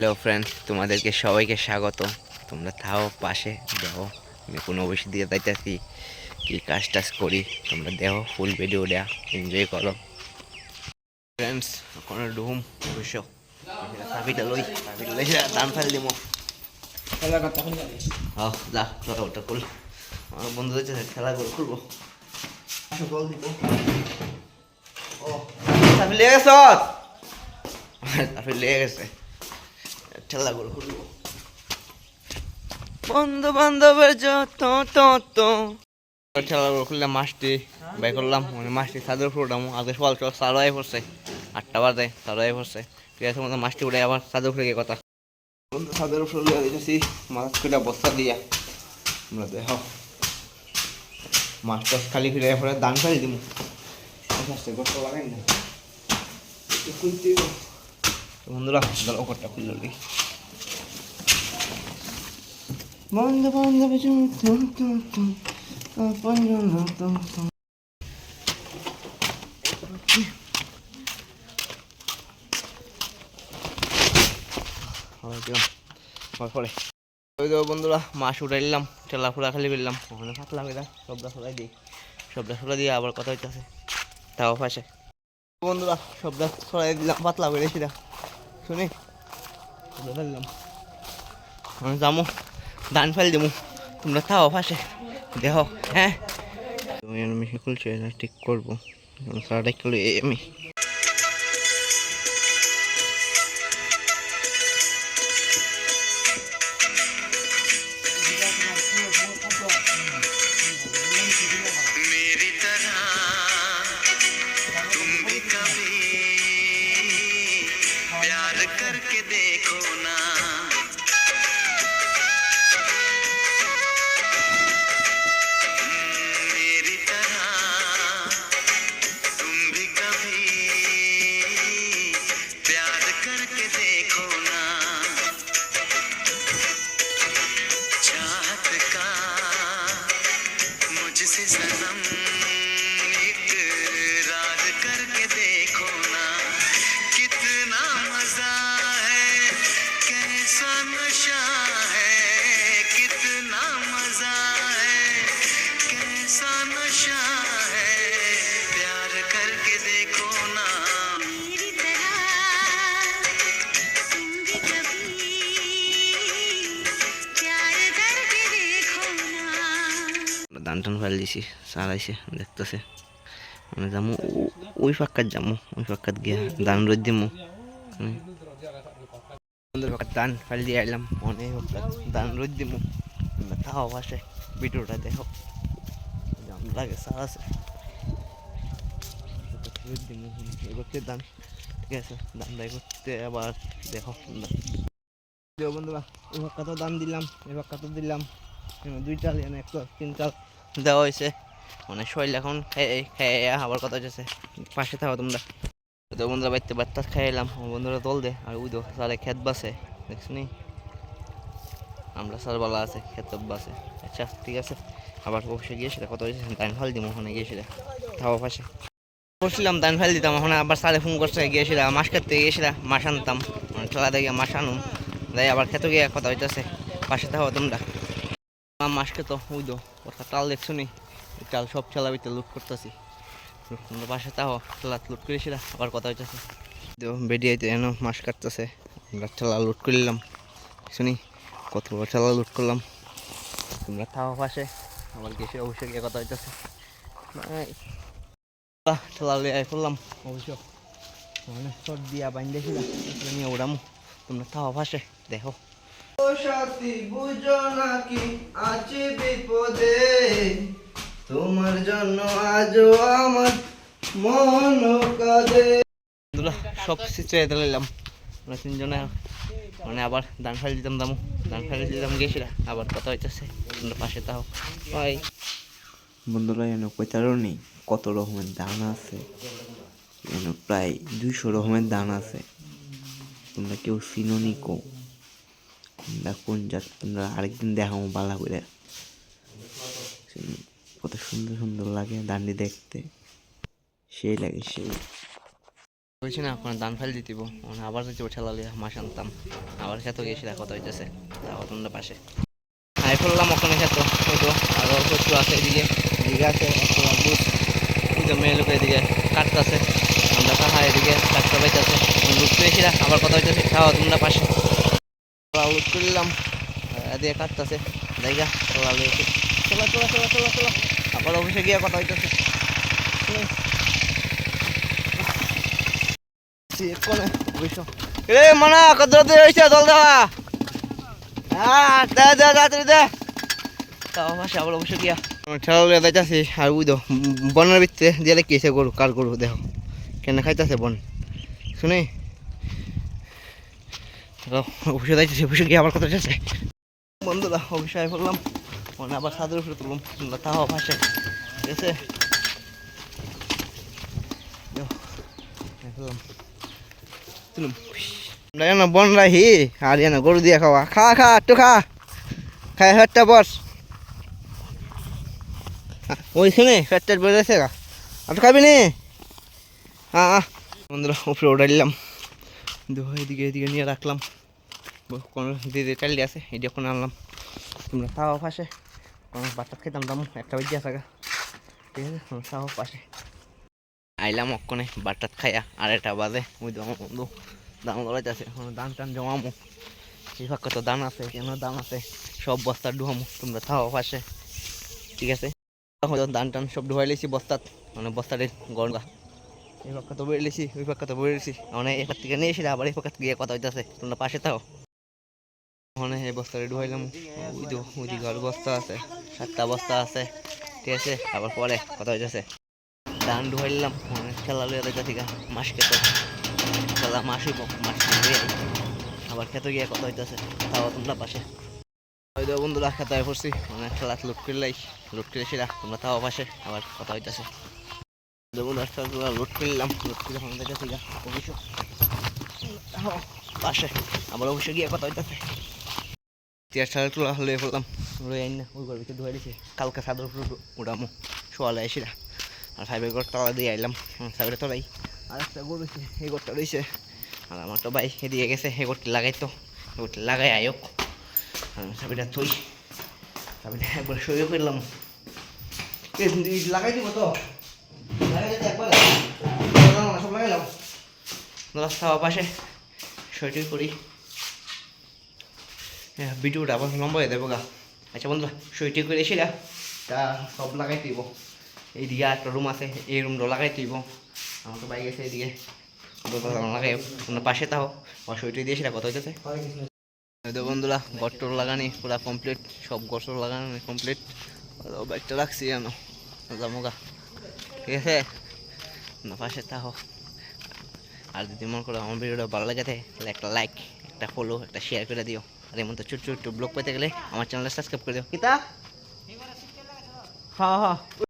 Hello friends তোমাদেরকে সবাইকে স্বাগত। তোমরা থাও পাশে দেখো। আমি কোনো অবশ্যই দিয়ে যাইতেছি। কি কাজ টাজ করি? তোমরা দেখো ফুল ভিডিওটা এনজয় করো। ফ্রেন্ডস কোনো রুম অবশ্য চাবিটা লই চাবিটা লই দান ফেল দিমো। হ্যাঁ যা ধরো ওটা খুল। আমার বন্ধু হচ্ছে খেলা করে খুলবো। ও চাবি লেগে গেছ চাবি লেগে গেছে। ঠেলা করে খুলবো। বন্ধু বান্ধবের যত তত। ঠেলা করে খুললাম, মাছটি বাই করলাম। মানে ছাদের পড়ছে। আটটা পড়ছে। উঠে আবার কথা। ছাদের বস্তা দিয়া। দেখ খালি ফিরে পরে দান ফেলে দিব। তো বন্ধুরা ওপরটা বন্ধ বন্ধ পরে ওই তো মাছ উঠে নিলাম ঠেলা ফুলা খালি করলাম ওখানে পাতলা করে সবটা সলাই দিই সবটা সলাই দিয়ে আবার কথা হইতেছে। তাও পাশে বন্ধুরা সবটা সলাই দিলাম পাতলা করে সেটা শুনি। ফেললাম দান ফেল দেবো তোমরা তাও পাশে, দেখো হ্যাঁ? আমি ঠিক করব। সারাটা করলে আমি Is adam টান ফেল দিছি চালাইছে দেখতেছে। মানে যামু ওই ফাঁকাত যামু, ওই ফাঁকাত গিয়া ধান রোদ দিমু। ফাঁকাত ধান ফেল দিয়ে আইলাম ফাঁকাত ধান রোদ দিমু। তাও পাশে ভিডিওটা দেখো। জাম লাগে সার আছে। রোদ দিমু, এবার ধান ঠিক আছে ধান দায় করতে আবার দেখো। বন্ধুরা এই ফাঁকাতেও দান দিলাম এই ফাঁকাতেও দিলাম? দুই চাল এখানে একটা তিন চাল দেওয়া হয়েছে। মানে শরীর এখন খেয়ে খেয়ে আবার কথা হচ্ছে পাশে থাকো তোমরা। তো বন্ধুরা বাড়িতে বাচ্চা খেয়ে এলাম। বন্ধুরা দল দে, আর ওই দো সালে খেত বাসে। দেখছ নি? আমরা সার বালা আছে, খেত বাসে। আচ্ছা ঠিক আছে। আবার অবশ্যই গিয়েছিল কত হয়েছে দান ফাল দিব ওখানে গিয়েছিল থাকো পাশে। বসছিলাম, দান ফেল দিতাম ওখানে। আবার সালে ফোন করছে গিয়েছিলাম মাছ কাটতে গিয়েছিলাম মাছ আনতাম। মানে খেলা দেখে মাছ আনুম যাই আবার খেতে গিয়ে কথা হইতেছে। পাশে থাকো তোমরা। মাস খেত, ওই ওটা টাল দেখছ নি টাল সব ঠেলা ভিতরে লুট করতেছি। তোমরা পাশে তাও ঠেলা লুট করেছিলাম আবার কথা হইতেছে। তো বেরিয়ে এন মাছ কাটতেছে, আমরা ঠেলা লুট করলাম। শুনি, কত ঠেলা লুট করলাম। তোমরা থাও পাশে, আবার গেছে অবশ্যই গিয়ে কথা হইতেছে। ঠেলা লিয়ে করলাম অবশ্য মানে সব দিয়া বাইন দেখিলাম নিয়ে ওড়ামো তোমরা থাও পাশে, দেখো। সাথী বুঝো নাকি আছে বিপদে? তোমার জন্য আজও আমার মন কাঁদে। বন্ধুরা সব আমরা তিনজনে মানে আবার দান ফাইল দিতাম দামো। দান ফাইল দিতাম গেছিলা আবার কথা হইতেছে তোমরা পাশে তাও ভাই বন্ধুরা এনে কইতারও নেই কত রকমের দান আছে। এনে প্রায় দুইশো রকমের দান আছে। তোমরা কেউ চিনোনি কো? তোমরা কোন জাত তোমরা আরেকদিন দেখাবো বালা করে কত সুন্দর সুন্দর লাগে দান্ডি দেখতে। সেই লাগে, সেই। বলছি না ওখানে দান ফাইল দিতিব। আবার যদি ঠেলা লিয়া মাছ আনতাম। আবার খেতে গিয়েছিল কথা হইতেছে। তাও তোমরা পাশে। আই ফেললাম ওখানে খেত হয়তো আরও শত্রু আছে এদিকে। এদিকে আছে একটা মেয়ে লোক এদিকে কাটতেছে। আমরা তাহা এদিকে কাটতে পাইতেছে। লুট পেয়েছিলাম আবার কথা হইতেছে। খাওয়া তোমরা পাশে। লুট করলাম এদিকে কাটতেছে জায়গা চলা লিয়েছে চলা চলা চলা চলা চলা আবার অফিসে গিয়ে কথা হইতেছে এ মনা কত হয়েছে জল দেওয়া হ্যাঁ দে দে তাড়াতাড়ি দে তাও ভাষা আবার অবশ্য গিয়া ঠেলা লিয়ে যাইতাছি আর বুঝো বনের ভিতরে দিয়ে লেগেছে গরু কার গরু দেখো কেন খাইতেছে বন শুনে যাইতেছি অবশ্য গিয়ে আবার মানে আবার ছাদের তাও ভাষে ঠিক আছে? বন রাহি, আর গরু দিয়ে খাওয়া। খা খা, একটু খা। খাই ফ্যাটটা বস। ওইখানে ফ্যাটটা বেড়েছে গা। আর খাবি নি? হ্যাঁ বন্ধুরা, উপরে উঠে দিলাম। দেখো, এদিকে এদিকে নিয়ে রাখলাম। কোনো দিদি চালিয়ে আছে এটা কোনো আনলাম। তোমরা তাও পাশে। কোনো বাচ্চা খেতাম দাম একটা বেজে আসা ঠিক আছে তাও পাশে। আইলাম অক্ষণে বাটাত খাইয়া আর একটা বাজে। ওই তো আমার বন্ধু দাম লড়াইতেছে কোনো দান টান জমামো। এই ফাঁকা তো দান আছে, কেন দান আছে, সব বস্তার ডুহামো তোমরা থাও পাশে। ঠিক আছে? দান টান সব ডুহাই লেছি বস্তাত মানে বস্তাতে গড়া এই পাক্কা তো বেড়ে লেছি ওই পাক্কা তো বেড়ে লেছি মানে পাক থেকে নিয়ে এসে আবার এই পাক্কা গিয়ে কথা হইতেছে। তোমরা পাশে থাও। ওখানে এই বস্তাটা ডুহাইলাম ওই তো ওইদিকে আরও বস্তা আছে, সাতটা বস্তা আছে। ঠিক আছে, আবার পরে কথা হইতেছে। ধান ডুহাইলাম মানে খেলা লইয়া দেখা ঠিক মাস খেত। খেলা মাস মাস আবার খেতে গিয়ে কথা হইতেছে, তাও তোমরা পাশে। ওই তো বন্ধুরা, খেতে পড়ছি। মানে খেলা লুট করলাই, লুট করে সেরা তোমরা তাও পাশে আবার কথা হইতেছে। যেমন খেলা লুট করলাম লুট করে দেখে ঠিক অবশ্য পাশে আবার অবশ্য গিয়ে কথা হইতেছে টিয়ার ছাড়া তোলা হলে বললাম লই আইন না ওই ঘর ধুয়ে দিছে কালকে সাদর উপরে উঠামো শোয়ালে এসিরা আর ফাইভের ঘর তলা দিয়ে আইলাম ফাইভের তলাই আর একটা গরু এই ঘরটা রয়েছে আর আমার তো ভাই এদিকে গেছে এই ঘরটি লাগাইতো এই ঘরটি লাগাই আয়ক আমি চাবিটা থই চাবিটা একবার সইও করলাম লাগাই দিব তো রাস্তা পাশে করি হ্যাঁ ভিডিওটা আবার লম্বা হয়ে দেবো গা। আচ্ছা করে এসে গা তা সব লাগাই দিব এইদিকে একটা রুম আছে এই রুমটা লাগাই দিব আমার তো বাইক আছে এদিকে লাগাই পাশে তাও সইটি দিয়ে সেটা কথা হইতেছে। হয়তো বন্ধুরা গট্টর লাগানি পুরা কমপ্লিট সব গট্টর লাগানো কমপ্লিট বাইকটা রাখছি জানো জামুগা ঠিক আছে না পাশে আর যদি মনে করো আমার ভিডিওটা ভালো লাগে তাহলে একটা লাইক একটা ফলো একটা শেয়ার করে দিও। আর এমন তো ছোট ছোট ব্লগ পেতে গেলে আমার চ্যানেলটা সাবস্ক্রাইব করে দিও। কিতা হ্যাঁ হ্যাঁ।